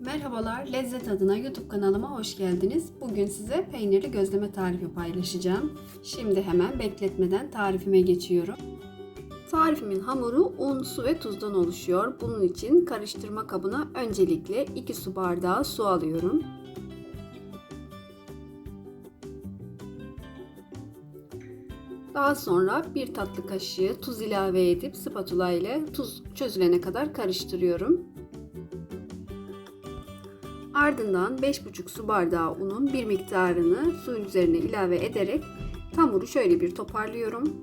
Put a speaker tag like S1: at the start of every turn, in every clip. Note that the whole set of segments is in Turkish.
S1: Merhabalar, Lezzet adına YouTube kanalıma hoş geldiniz. Bugün size peynirli gözleme tarifi paylaşacağım. Şimdi hemen bekletmeden tarifime geçiyorum. Tarifimin hamuru un, su ve tuzdan oluşuyor. Bunun için karıştırma kabına öncelikle 2 su bardağı su alıyorum. Daha sonra bir tatlı kaşığı tuz ilave edip spatula ile tuz çözülene kadar karıştırıyorum. Ardından 5,5 su bardağı unun bir miktarını suyun üzerine ilave ederek hamuru şöyle bir toparlıyorum.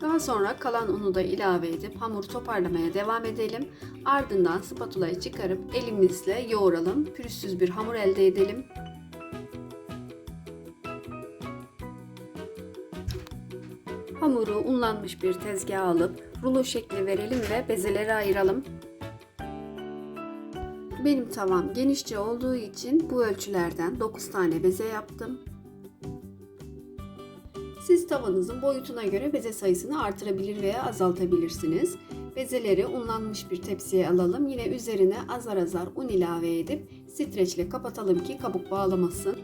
S1: Daha sonra kalan unu da ilave edip hamuru toparlamaya devam edelim. Ardından spatulayı çıkarıp elimizle yoğuralım. Pürüzsüz bir hamur elde edelim. Hamuru unlanmış bir tezgaha alıp rulo şekli verelim ve bezelere ayıralım. Benim tavam genişçe olduğu için bu ölçülerden 9 tane beze yaptım. Siz tavanızın boyutuna göre beze sayısını artırabilir veya azaltabilirsiniz. Bezeleri unlanmış bir tepsiye alalım. Yine üzerine azar azar un ilave edip streçle kapatalım ki kabuk bağlamasın.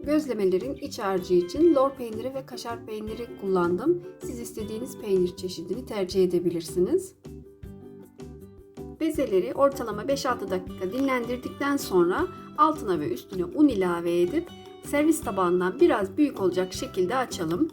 S1: Gözlemelerin iç harcı için lor peyniri ve kaşar peyniri kullandım. Siz istediğiniz peynir çeşidini tercih edebilirsiniz. Bezeleri ortalama 5-6 dakika dinlendirdikten sonra altına ve üstüne un ilave edip servis tabağından biraz büyük olacak şekilde açalım.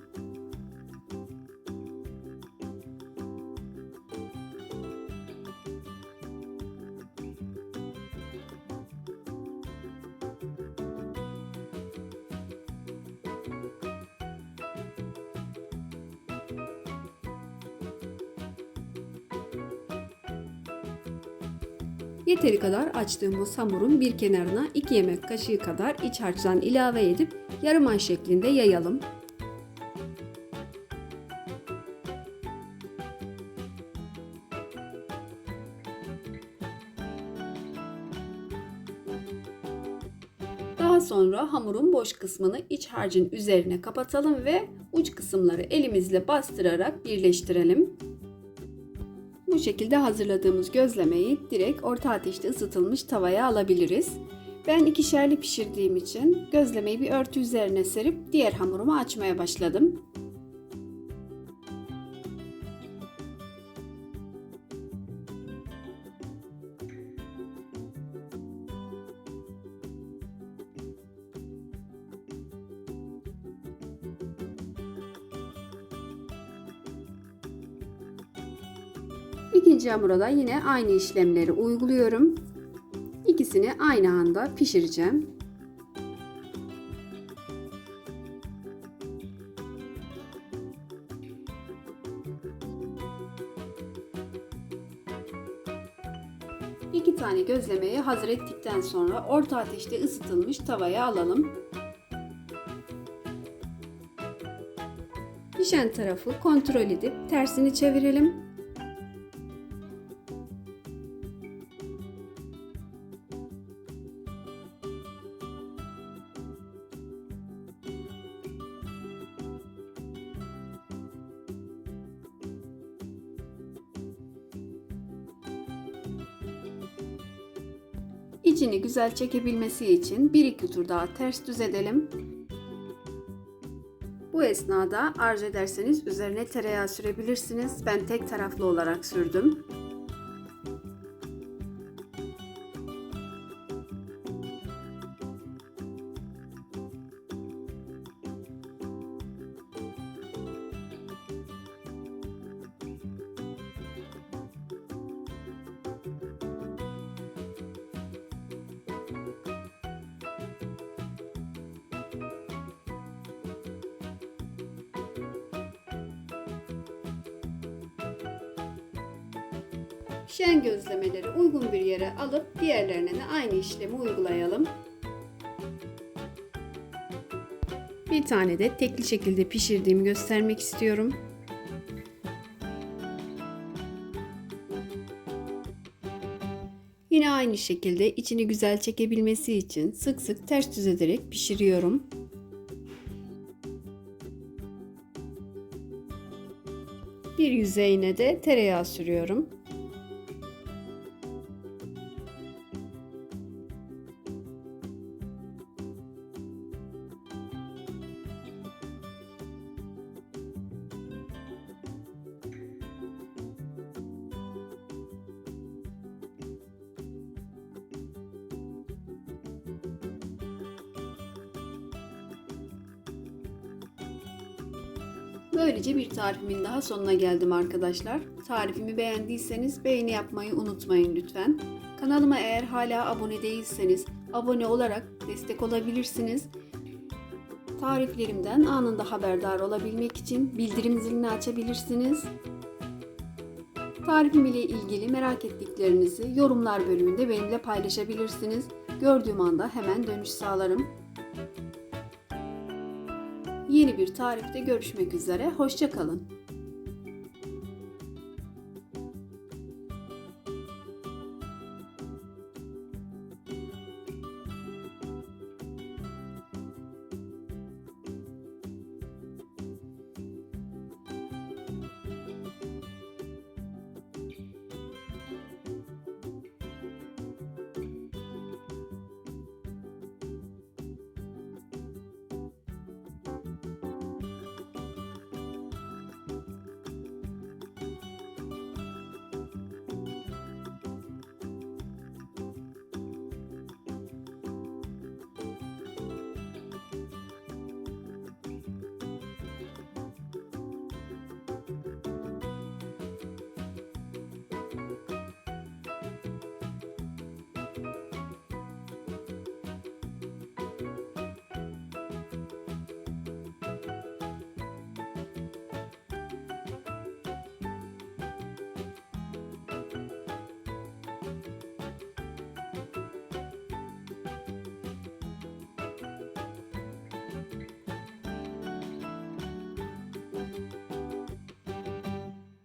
S1: Yeteri kadar açtığımız hamurun bir kenarına 2 yemek kaşığı kadar iç harçtan ilave edip yarım ay şeklinde yayalım. Daha sonra hamurun boş kısmını iç harcın üzerine kapatalım ve uç kısımları elimizle bastırarak birleştirelim. Bu şekilde hazırladığımız gözlemeyi direkt orta ateşte ısıtılmış tavaya alabiliriz. Ben ikişerli pişirdiğim için gözlemeyi bir örtü üzerine serip diğer hamurumu açmaya başladım. İkinci hamura yine aynı işlemleri uyguluyorum. İkisini aynı anda pişireceğim. İki tane gözlemeyi hazır ettikten sonra orta ateşte ısıtılmış tavaya alalım. Pişen tarafı kontrol edip tersini çevirelim. İçini güzel çekebilmesi için 1-2 tur daha ters düz edelim. Bu esnada arzu ederseniz üzerine tereyağı sürebilirsiniz. Ben tek taraflı olarak sürdüm. Şen gözlemeleri uygun bir yere alıp diğerlerine de aynı işlemi uygulayalım. Bir tane de tekli şekilde pişirdiğimi göstermek istiyorum. Yine aynı şekilde içini güzel çekebilmesi için sık sık ters düz ederek pişiriyorum. Bir yüzeyine de tereyağı sürüyorum. Böylece bir tarifimin daha sonuna geldim arkadaşlar. Tarifimi beğendiyseniz beğeni yapmayı unutmayın lütfen. Kanalıma eğer hala abone değilseniz abone olarak destek olabilirsiniz. Tariflerimden anında haberdar olabilmek için bildirim zilini açabilirsiniz. Tarifim ile ilgili merak ettiklerinizi yorumlar bölümünde benimle paylaşabilirsiniz. Gördüğüm anda hemen dönüş sağlarım. Yeni bir tarifte görüşmek üzere. Hoşçakalın.